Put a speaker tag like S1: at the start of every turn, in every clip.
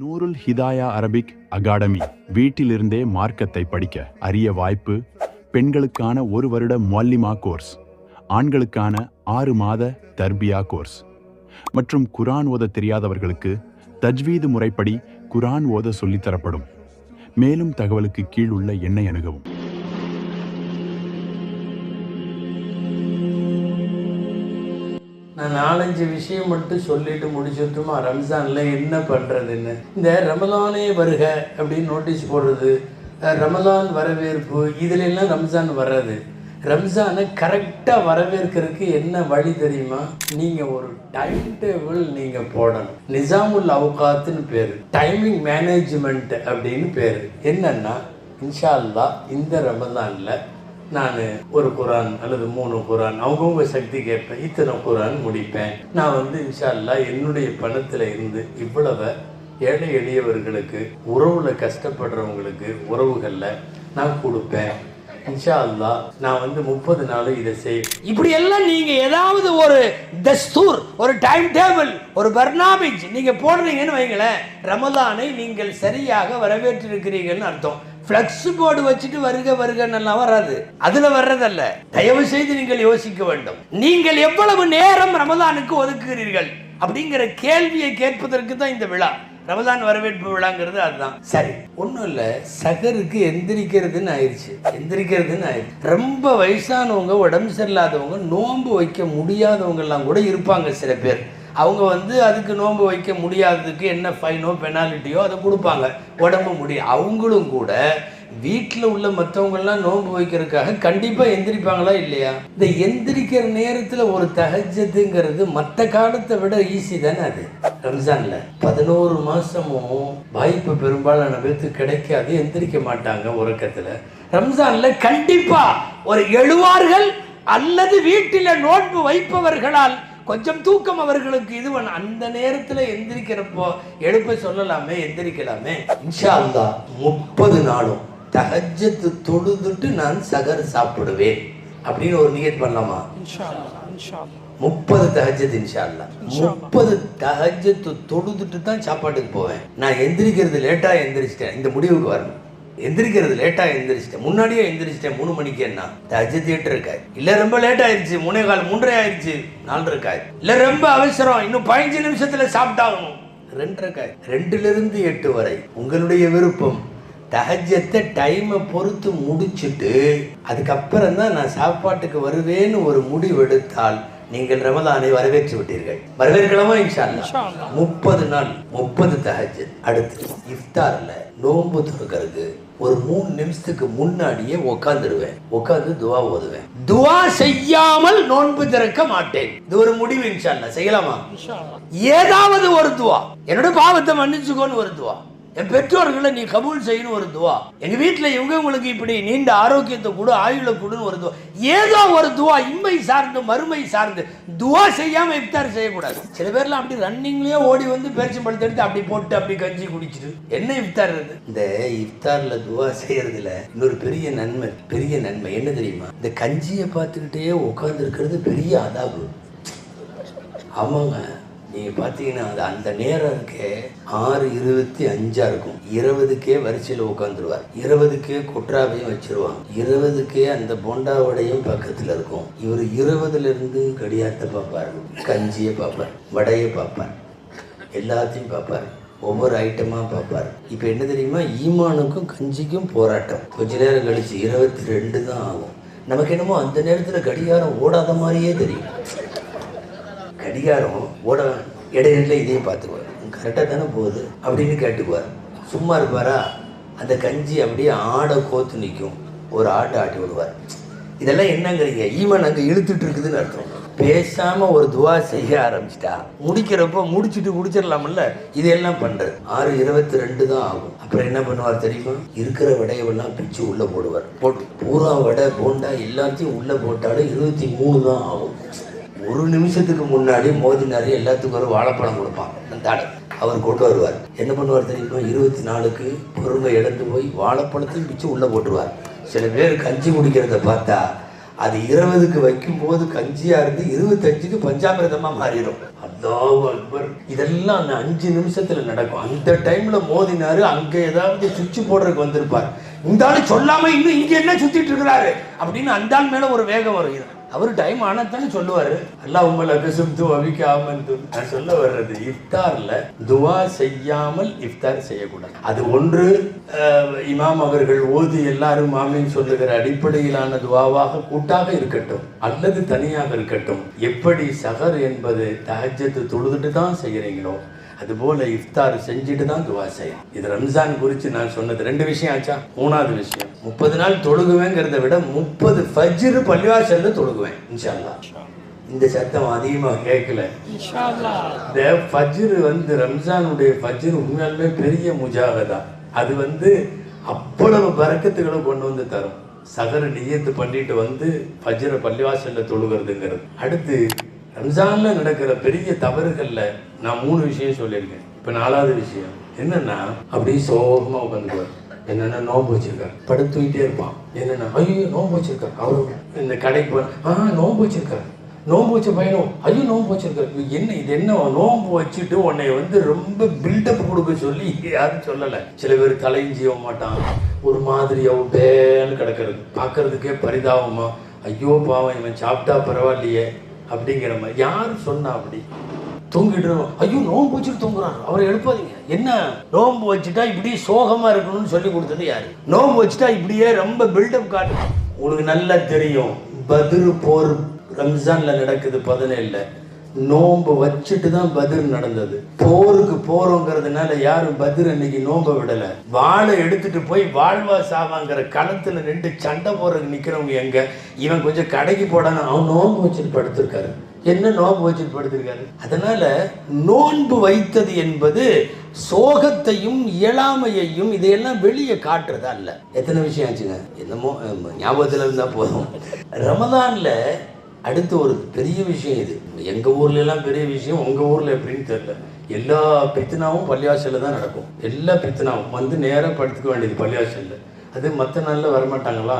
S1: Noorul Hidaya Arabic academy வீட்டிலிருந்தே மார்க்கத்தை படிக்க அரிய வாய்ப்பு பெண்களுக்கான ஒரு வருட மொல்லிமா கோர்ஸ் ஆண்களுக்கான ஆறு மாத தர்பியா கோர்ஸ். மற்றும் குரான் ஓத தெரியாதவர்களுக்கு தஜ்வீது முறைப்படி குரான் ஓத சொல்லித்தரப்படும் மேலும் தகவலுக்கு கீழ் உள்ள எண்ணை அணுகவும்.
S2: நான் நாலஞ்சு விஷயம் மட்டும் சொல்லிட்டு முடிச்சுட்டுமா ரம்ஜானில் என்ன பண்ணுறதுன்னு இந்த ரமலானே வருக அப்படின்னு நோட்டீஸ் போடுறது ரமதான் ரமலான் வரவேற்பு இதுலெல்லாம் ரம்ஜான் வர்றது. ரம்ஜானை கரெக்டாக வரவேற்கிறதுக்கு என்ன வழி தெரியுமா? நீங்கள் ஒரு டைம் டேபிள் நீங்கள் போடணும். நிசாமுல் அவுகாத்துன்னு பேர். டைமிங் மேனேஜ்மெண்ட் அப்படின்னு பேர். என்னென்னா இன்ஷா அல்லாஹ் இந்த ரமதானில் நான் ஒரு குரான் அல்லது மூணு குரான் அவங்கவுங்க சக்தி கேட்பேன். இத்தனை குரான் முடிப்பேன். நான் வந்து இன்ஷால்லா அல்லாஹ் என்னுடைய பணத்தில் இருந்து இவ்வளவை ஏழை எளியவர்களுக்கு உறவில் கஷ்டப்படுறவங்களுக்கு உறவுகளில் நான் கொடுப்பேன். இன்ஷா அல்லாஹ் நான் வந்து முப்பது நாள் இதை செய் இப்படி எல்லாம் நீங்க ஏதாவது ஒரு தஸ்தூர் ஒரு டைம் டேபிள் ஒரு பர்னாமிஜ் நீங்க போடுறீங்கன்னு வைங்களேன் ரமலானை நீங்கள் சரியாக வரவேற்றிருக்கிறீர்கள்னு அர்த்தம். ஃப்ளக்ஸ் போர்டு வச்சுட்டு வருக வருகன்னெல்லாம் வராது. அதுல வர்றதல்ல. தயவு செய்து நீங்கள் யோசிக்க வேண்டும். நீங்கள் எவ்வளவு நேரம் ரமதானுக்கு ஒதுக்குகிறீர்கள்? அப்படிங்கிற கேள்வியை கேட்பதற்கு தான் இந்த விழா. ரமதான் வரவேற்பு விழாங்கிறது அதுதான். சரி. ஒன்றும் இல்லை. சகருக்கு எந்திரிக்கிறதுன்னு ஆயிடுச்சு எந்திரிக்கிறதுன்னு ஆயிடுச்சு ரொம்ப வயசானவங்க உடம்பு சரியில்லாதவங்க நோன்பு வைக்க முடியாதவங்கெல்லாம் கூட இருப்பாங்க சில பேர். அவங்க வந்து அதுக்கு நோன்பு வைக்க முடியாததுக்கு என்ன ஃபைனோ பெனாலிட்டியோ அதை கொடுப்பாங்க. உடம்பு முடியும் அவங்களும் கூட வீட்டில் உள்ள மற்றவங்கெல்லாம் நோன்பு வைக்கிறதுக்காக கண்டிப்பாக எந்திரிப்பாங்களா இல்லையா? இந்த எந்திரிக்கிற நேரத்தில் ஒரு தகஜத்துங்கிறது மற்ற காலத்தை விட ஈஸி தானே அது. ரம்ஜானில் பதினோரு மாதமும் வாய்ப்பு பெரும்பாலான பேர்த்து கிடைக்காது எந்திரிக்க மாட்டாங்க உறக்கத்தில். ரம்ஜானில் கண்டிப்பாக ஒரு எழுவார்கள் அல்லது வீட்டில் நோன்பு வைப்பவர்களால் கொஞ்சம் தூக்கம் அவர்களுக்கு. இது பண்ண அந்த நேரத்தில் எந்திரிக்கிறப்போ எழுப்ப சொல்லலாமே எந்திரிக்கலாமே. இன்ஷா அல்லாஹ் முப்பது நாளும் தஹஜ்ஜத்து தொழுதுட்டு நான் சகர் சாப்பிடுவேன். அப்படின்னு ஒரு நியத் பண்ணலாமா? முப்பது தஹஜத் இன்ஷா அல்லாஹ் முப்பது தஹஜத்து தொழுதுட்டு தான் சாப்பாட்டுக்கு போவேன். நான் எந்திரிக்கிறது லேட்டா எந்திரிச்சிட்டேன். இந்த முடிவுக்கு வரணும். எந்திரிக்கிறது லேட்டா எந்திரிச்சிட்டேன். முன்னாடியே எந்திரிச்சிட்டேன். மூணு மணிக்கு என்ன? தஹஜத் எட்டு இருக்காது. இல்ல ரொம்ப லேட் ஆயிருச்சு. மூணே கால் மூன்றரை ஆயிருச்சு. நாலு இருக்காது. இல்ல ரொம்ப அவசரம். இன்னும் பதினஞ்சு நிமிஷத்துல சாப்பிட்டாகணும். ரெண்டு இருக்காது. ரெண்டுல இருந்து எட்டு வரை உங்களுடைய விருப்பம். தகஜத்தை டைமை பொறுத்து முடிச்சுட்டு அதுக்கப்புறம் தான் நான் சாப்பாட்டுக்கு வருவேன்னு ஒரு முடிவெடுத்தால் நீங்கள் ரமலானை வரவேற்று விட்டீர்கள். வரவேற்கலாமா? இன்ஷா அல்லாஹ் முப்பது நாள் முப்பது தஹஜத் அடுத்து இஃப்தார்ல நோன்பு துறக்கிறது ஒரு மூணு நிமிஷத்துக்கு முன்னாடியே உட்காந்துருவேன் உட்காந்து துவா ஓதுவேன். துவா செய்யாமல் நோன்பு திறக்க மாட்டேன். இது ஒரு முடிவு இன்ஷா அல்லாஹ் செய்யலாமா ஏதாவது ஒரு துவா. என்னோட பாவத்தை மன்னிச்சுக்கோன்னு ஒரு துவா. என் பெற்றோர்களை நீ கபூல் செய்யணும் ஒரு துவா. எங்க வீட்டில் இவங்க உங்களுக்கு இப்படி நீண்ட ஆரோக்கியத்தை கொடு ஆயுளை கொடுன்னு ஒரு துவா. ஏதோ ஒரு துவா இம்மை சார்ந்து மறுமை சார்ந்து. துவா செய்யாம இஃப்தார் செய்யக்கூடாது. சில பேர்லாம் அப்படி ரன்னிங்லயே ஓடி வந்து பேரிச்சம்பழத்தை எடுத்து அப்படி போட்டு அப்படி கஞ்சி குடிச்சிட்டு. என்ன இஃப்தார் இது இந்த இஃப்தாரில் துவா செய்யறதுல இன்னொரு பெரிய நன்மை பெரிய நன்மை. என்ன தெரியுமா? இந்த கஞ்சியை பார்த்துக்கிட்டே உட்கார்ந்து இருக்கிறது பெரிய அதாபு. ஆமாங்க. நீங்கள் பார்த்தீங்கன்னா அது அந்த நேரம் இருக்கே ஆறு இருபத்தி அஞ்சா இருக்கும். இருபதுக்கே வரிசையில் உட்காந்துருவார் இருபதுக்கே குற்றாவையும் வச்சிருவாங்க. இருபதுக்கே அந்த போண்டாவோடையும் பக்கத்தில் இருக்கும். இவர் இருபதுலேருந்து கடியாத்தை கடியாரத்தை பார்ப்பார் கஞ்சியை பார்ப்பார் வடையை பார்ப்பார் எல்லாத்தையும் பார்ப்பார் ஒவ்வொரு ஐட்டமாக பார்ப்பார் இப்போ என்ன தெரியுமா? ஈமானுக்கும் கஞ்சிக்கும் போராட்டம். கொஞ்ச நேரம் கழிச்சு இருபத்தி ரெண்டு தான் ஆகும். நமக்கு என்னமோ அந்த நேரத்தில் கடிகாரம் ஓடாத மாதிரியே தெரியும். கடிகாரம் ஓட இடையில இதையும் பார்த்துக்குவார். கரெக்டாக தானே போகுது? அப்படின்னு கேட்டுக்குவார். சும்மா இருப்பாரா? அந்த கஞ்சி அப்படியே ஆடை கோத்து நிற்கும் ஒரு ஆட்டை ஆட்டி விடுவார். இதெல்லாம் என்னங்கிறீங்க? ஈவன் அங்கே இழுத்துட்டு இருக்குதுன்னு அர்த்தம். பேசாமல் ஒரு துவா செய்ய ஆரம்பிச்சிட்டா முடிக்கிறப்போ முடிச்சுட்டு முடிச்சிடலாம்ல? இதெல்லாம் பண்ணுறது ஆறு இருபத்தி ரெண்டு தான் ஆகும். அப்புறம் என்ன பண்ணுவார் தெரியுமா? இருக்கிற விடையெல்லாம் பிச்சு உள்ளே போடுவார். போட்டு பூரா வடை போண்டா எல்லாத்தையும் உள்ளே போட்டாலும் இருபத்தி மூணு தான் ஆகும். ஒரு நிமிஷத்துக்கு முன்னாடி மோதினாரு எல்லாத்துக்கும் ஒரு வாழைப்பழம் கொடுப்பான் அந்த அவர் கொண்டு வருவார். என்ன பண்ணுவார் தெரியுமா? இருபத்தி நாலுக்கு பொறுமை இழந்து போய் வாழைப்பழத்தையும் பிச்சு உள்ளே போட்டுருவார். சில பேர் கஞ்சி குடிக்கிறத பார்த்தா அது இருபதுக்கு வைக்கும்போது கஞ்சியாக இருந்து இருபத்தஞ்சுக்கு பஞ்சாமிரதமாக மாறிடும். அல்லாஹ் அக்பர். இதெல்லாம் அந்த அஞ்சு நிமிஷத்தில் நடக்கும். அந்த டைமில் மோதினார் அங்கே ஏதாவது சுவிட்ச் போடுறதுக்கு வந்திருப்பார். இந்த ஆள் சொல்லாமல் இன்னும் இங்கே என்ன சுற்றிட்டு இருக்கிறாரு? அப்படின்னு அந்த ஆள் மேலே ஒரு வேகம் வரும். இது. அவர் டைம் ஆனதானே சொல்லுவாரு. அல்லாஹ் உங்களை அகசும் அவிக்காமல் நான் சொல்ல வர்றது இஃப்தார்ல துவா செய்யாமல் இஃப்தார் செய்யக்கூடாது. அது ஒன்று இமாம் அவர்கள் ஓதி எல்லாரும் ஆமீன் சொல்லுகிற அடிப்படையிலான துவாவாக கூட்டாக இருக்கட்டும் அல்லது தனியாக இருக்கட்டும். எப்படி சகர் என்பது தஹஜ்ஜத்து தொழுதுட்டு தான் செய்கிறீங்களோ அதுபோல இஃப்தார் செஞ்சுட்டு தான் துவா செய்யும் இது ரம்ஜான் குறித்து நான் சொன்னது. ரெண்டு விஷயம் ஆச்சா? மூணாவது விஷயம். முப்பது நாள் தொழுகுவேங்கிறத விட முப்பது ஃபஜ்ரு பள்ளிவாசல்ல தொழுகுவேன் இன்ஷா அல்லாஹ் இந்த சத்தம் அதிகமாக கேட்கல. இந்த ஃபஜ்ரு வந்து ரம்ஜானுடைய ஃபஜ்ரு உண்மையாலுமே பெரிய முஜாகதா. அது வந்து அவ்வளவு பறக்கத்துகளை கொண்டு வந்து தரும். சகர நியத்து பண்ணிட்டு வந்து ஃபஜ்ர பள்ளிவாசல்ல தொழுகிறதுங்கிறது. அடுத்து ரம்ஜான்ல நடக்கிற பெரிய தவறுகள்ல நான் மூணு விஷயம் சொல்லியிருக்கேன். இப்ப நாலாவது விஷயம். என்னன்னா அப்படியே சோகமா உட்காந்துக்குவார் என்னென்ன நோன்பு வச்சிருக்காரு. படுத்துக்கிட்டே இருப்பான். என்னென்ன ஐயோ நோம்பு வச்சிருக்காரு. அவரு இந்த கடைக்கு ஆ நோன்பு வச்சிருக்காரு. நோன்பு வச்ச பையனும் ஐயோ நோம்பு வச்சிருக்காரு. என்ன இது? என்ன நோம்பு வச்சுட்டு உன்னை வந்து ரொம்ப பில்டப் கொடுக்க சொல்லி யாரும் சொல்லலை. சில பேர் தலைஞ்சிய மாட்டான். ஒரு மாதிரியா பேன்னு கிடக்கிறது. பார்க்கறதுக்கே பரிதாபமா ஐயோ பாவம் இவன் சாப்பிட்டா பரவாயில்லையே. அப்படிங்கிற மாதிரி. யாரும் சொன்னா அப்படி? தூங்கிட்டு ஐயோ நோன்பு வச்சுட்டு தூங்குறான் அவரை எழுப்பாதீங்க. என்ன நோன்பு வச்சுட்டா இப்படி சோகமா இருக்கணும்னு சொல்லி கொடுத்தது யாரு? நோன்பு வச்சுட்டா இப்படியே ரொம்ப பில்டப் காட்டு. உங்களுக்கு நல்லா தெரியும் பத்ரு போர் ரம்ஜான்ல நடக்குது பதினேழுல. நோன்பு வச்சுட்டு தான் பதிர் நடந்தது. போருக்கு போறோங்கிறதுனால யாரும் பதிர் அன்னைக்கு நோன்பை விடல. வாழை எடுத்துட்டு போய் வாழ்வா சாவாங்கிற களத்துல நின்று சண்டை போறதுக்கு நிக்கிறவங்க எங்க? இவன் கொஞ்சம் கடைக்கு போடான்னு அவன் நோன்பு வச்சுட்டு படுத்திருக்காரு. என்ன நோன்பு வச்சுட்டு படுத்திருக்காரு? அதனால நோன்பு வைத்தது என்பது சோகத்தையும் இயலாமையையும் இதையெல்லாம் வெளியே காட்டுறது அல்ல. எத்தனை விஷயம் ஆச்சுங்க? என்னமோ ஞாபகத்துல இருந்தா போதும். ரமதான்ல அடுத்து ஒரு பெரிய விஷயம் இது. எங்க ஊர்ல எல்லாம் பெரிய விஷயம் உங்க ஊர்ல எப்படின்னு தெரியல. எல்லா பித்தனாவும் பள்ளிவாசல்ல தான் நடக்கும். எல்லா பித்தனாவும் வந்து நேரா படுத்துக்க வேண்டியது பள்ளிவாசல்ல. அது மற்ற நாள்ல வரமாட்டாங்களா?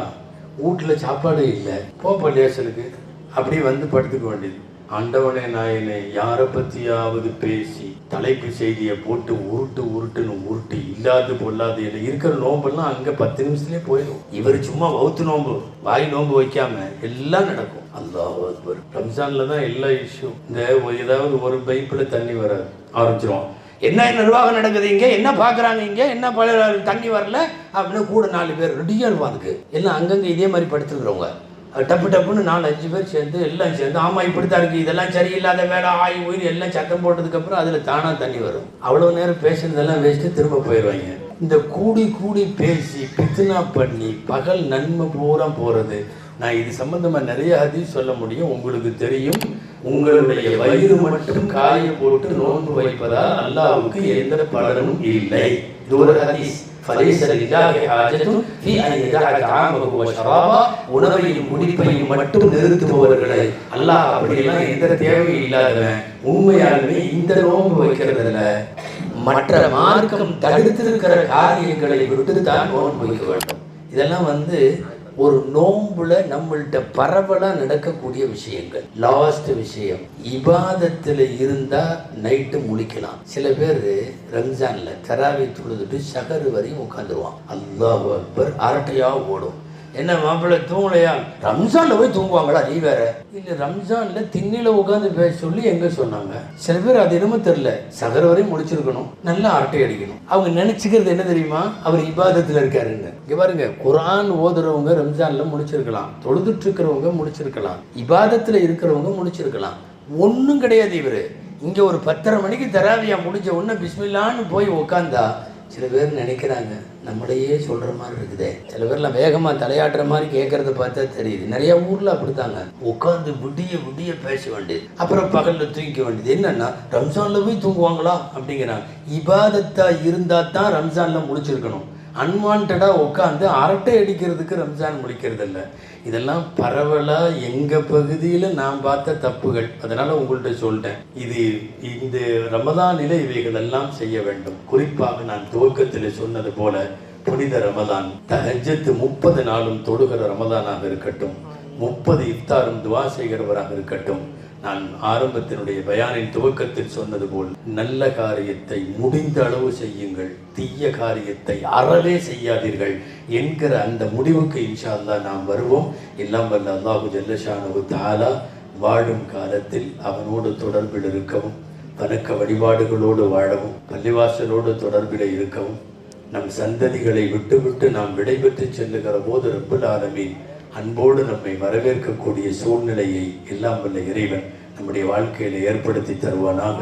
S2: வீட்டுல சாப்பாடு இல்லை. போ பள்ளிவாசலுக்கு. அப்படியே வந்து படுத்துக்க வேண்டியது. ஆண்டவனே நாயனே யாரை பத்தியாவது பேசி தலைப்பு செய்தியை போட்டு உருட்டு உருட்டுன்னு உருட்டு இல்லாது பொல்லாது என்ன இருக்கிற நோம்பெல்லாம் அங்கே பத்து நிமிஷத்துலேயே போயிடும். இவர் சும்மா வவுத்து நோம்பு வாய் நோம்பு வைக்காம எல்லாம் நடக்கும். அல்லாஹ் அக்பர். ரம்ஜான்ல தான் எல்லா இஷ்யூ இந்த ஏதாவது ஒரு பைப்பில் தண்ணி வர ஆரம்பிச்சிருவோம் என்ன நிர்வாகம் நடக்குது இங்கே? என்ன பார்க்குறாங்க இங்கே? என்ன பல தண்ணி வரல? அப்படின்னு கூட நாலு பேர் ரெடியாக இருப்பாங்க எல்லாம் அங்கங்கே இதே மாதிரி படுத்துருக்குறவங்க. டப்பு டப்புன்னு நாலு அஞ்சு பேர் சேர்ந்து எல்லாம் சேர்ந்து ஆமாம் இப்படி தான் இருக்குது இதெல்லாம் சரியில்லாத வேலை ஆய் உயிர் எல்லாம் சத்தம் போட்டதுக்கப்புறம் அதில் தானாக தண்ணி வரும். அவ்வளோ நேரம் பேசுனதெல்லாம் வேஸ்ட்டு திரும்ப போயிடுவாங்க. இந்த கூடி கூடி பேசி பித்னா பண்ணி பகல் நன்மை பூரா போகிறது நான் இது சம்மந்தமாக நிறைய அதிகம் சொல்ல முடியும் உங்களுக்கு தெரியும். உங்களுடைய வயிறு மட்டும் காய போட்டு நோன்பு வைப்பதால் அல்லாவுக்கு எந்த பலனும் இல்லை. இது ஒரு ஹதீஸ். فليس لله حاجة في أن يدع طعامه وشرابه உணவையும் குடிப்பையும் மட்டும் நிறுத்துபவர்களை அல்லாஹ் அப்படியெல்லாம் எந்த தேவையும் இல்லாதவன் உண்மையாலுமே இந்த நோன்பு வைக்கிறதுல மற்ற மார்க்கம் தடுத்திருக்கிற காரியங்களை விட்டு தான் நோன்பு வைக்க வேண்டும் இதெல்லாம் வந்து ஒரு நோம்புல நம்மள்ட்ட பரவலா நடக்கக்கூடிய விஷயங்கள். லாஸ்ட் விஷயம் இபாதத்துல இருந்தா நைட்டு முழிக்கலாம். சில பேர் ரம்ஜான்ல தராவி தொழுதுட்டு சகரு வரையும் உட்காந்துருவான் அல்லாஹ் அக்பர் அரட்டையா ஓடும். என்ன மாப்பிள்ளை தூங்கலையா? ரம்ஜான்ல போய் தூங்குவாங்களா? நீ வேற. இல்ல ரம்ஜான்ல திண்ணில உட்காந்து பேச சொல்லி எங்க சொன்னாங்க? சில பேர் அது என்னமோ தெரியல. சகர வரையும் முடிச்சிருக்கணும் நல்லா அரட்டை அடிக்கணும். அவங்க நினைச்சுக்கிறது என்ன தெரியுமா? அவர் இபாதத்துல இருக்காருன்னு இங்க பாருங்க குரான் ஓதுறவங்க ரம்ஜான்ல முடிச்சிருக்கலாம் தொழுதுட்டு இருக்கிறவங்க முடிச்சிருக்கலாம் இபாதத்துல இருக்கிறவங்க முடிச்சிருக்கலாம் ஒன்றும் கிடையாது இவர். இங்கே ஒரு பத்தரை மணிக்கு தராவியா முடிஞ்ச உடனே பிஸ்மில்லான்னு போய் உட்காந்தா சில பேர் நினைக்கிறாங்க நம்மளையே சொல்கிற மாதிரி இருக்குதே. சில பேர்லாம் வேகமாக தலையாட்டுற மாதிரி கேட்குறத பார்த்தா தெரியுது. நிறையா ஊரில் அப்படித்தாங்க. உட்காந்து விடிய விடிய பேச வேண்டியது. அப்புறம் பகலில் தூங்கிக்க வேண்டியது. என்னன்னா ரம்ஜானில் போய் தூங்குவாங்களா? அப்படிங்கிறாங்க. இபாதத்தாக இருந்தால் தான் ரம்ஜானில் முடிச்சிருக்கணும் அன்வான்டாக உட்காந்து அரட்டை அடிக்கிறதுக்கு ரம்ஜான் முடிக்கிறது இல்லை இதெல்லாம் பரவலாக எங்கள் பகுதியில் நான் பார்த்த தப்புகள். அதனால் உங்கள்கிட்ட சொல்லிட்டேன் இது இந்த ரமதானில இவைகள் எல்லாம் செய்ய வேண்டும். குறிப்பாக நான் துவக்கத்தில் சொன்னது போல புனித ரமதான் தஹஜத்து முப்பது நாளும் தொடுகிற ரமதானாக இருக்கட்டும் முப்பது இஃப்தாரும் துவா செய்கிறவராக இருக்கட்டும் நான் ஆரம்பத்தினுடைய பயானின் துவக்கத்தில் சொன்னது போல் நல்ல காரியத்தை முடிந்த அளவு செய்யுங்கள் தீய காரியத்தை அறவே செய்யாதீர்கள் என்கிற அந்த முடிவுக்கு இன்ஷா அல்லாஹ் நாம் வருவோம். எல்லாம் வல்ல அல்லாஹு ஜல்லஷானு தாலா வாழும் காலத்தில் அவனோடு தொடர்பில் இருக்கவும் வணக்க வழிபாடுகளோடு வாழவும் பள்ளிவாசலோடு தொடர்பில் இருக்கவும் நம் சந்ததிகளை விட்டுவிட்டு நாம் விடைபெற்று செல்லுகிற போது ரப்புல் ஆலமீன் அன்போடு நம்மை வரவேற்கக்கூடிய சூழ்நிலையை எல்லாம் வல்ல இறைவன் நம்முடைய வாழ்க்கையில ஏற்படுத்தி தருவானாக.